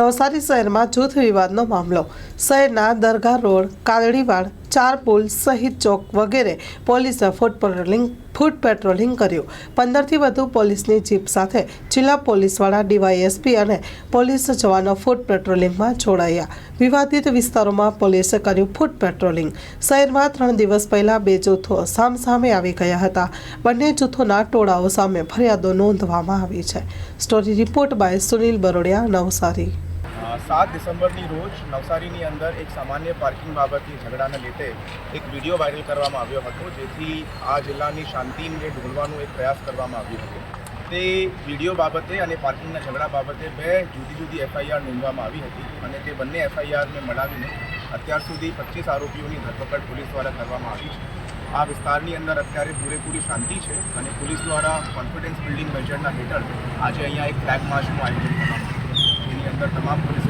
નવસારી શહેરમાં જૂથ વિવાદનો મામલો. શહેરના દરગાહ રોડ કાલડીવાડ ચાર પુલ શહીદ ચોક વગેરે પોલીસે ફૂટ પેટ્રોલિંગ ફૂટ પેટ્રોલિંગ કર્યું. પંદરથી વધુ પોલીસની જીપ સાથે જિલ્લા પોલીસવાળા ડીવાયએસપી અને પોલીસ જવાનો ફૂટ પેટ્રોલિંગમાં જોડાયા. વિવાદિત વિસ્તારોમાં પોલીસે કર્યું ફૂટ પેટ્રોલિંગ. શહેરમાં ત્રણ દિવસ પહેલાં બે જૂથો સામસામે આવી ગયા હતા. બંને જૂથોના ટોળાઓ સામે ફરિયાદો નોંધવામાં આવી છે. Story report by Sunil Barodia, Navsari. સાત ડિસેમ્બરની રોજ નવસારીની અંદર એક સામાન્ય પાર્કિંગ બાબતની ઝઘડાને લીધે એક વીડિયો વાયરલ કરવામાં આવ્યો હતો, જેથી આ જિલ્લાની શાંતિને ઢોળવાનો એક પ્રયાસ કરવામાં આવ્યો હતો. તે વીડિયો બાબતે અને પાર્કિંગના ઝઘડા બાબતે બે જુદી જુદી એફઆઈઆર નોંધવામાં આવી હતી અને તે બંને એફઆઈઆરને મળાવીને અત્યાર સુધી પચીસ આરોપીઓની ધરપકડ પોલીસ દ્વારા કરવામાં આવી છે. આ વિસ્તારની અંદર અત્યારે પૂરેપૂરી શાંતિ છે અને પોલીસ દ્વારા કોન્ફિડન્સ બિલ્ડિંગ મેજરના હેઠળ આજે અહીંયા એક ફ્લેગ માર્ચનું આયોજન કરવામાં આવ્યું જેની અંદર તમામ પોલીસ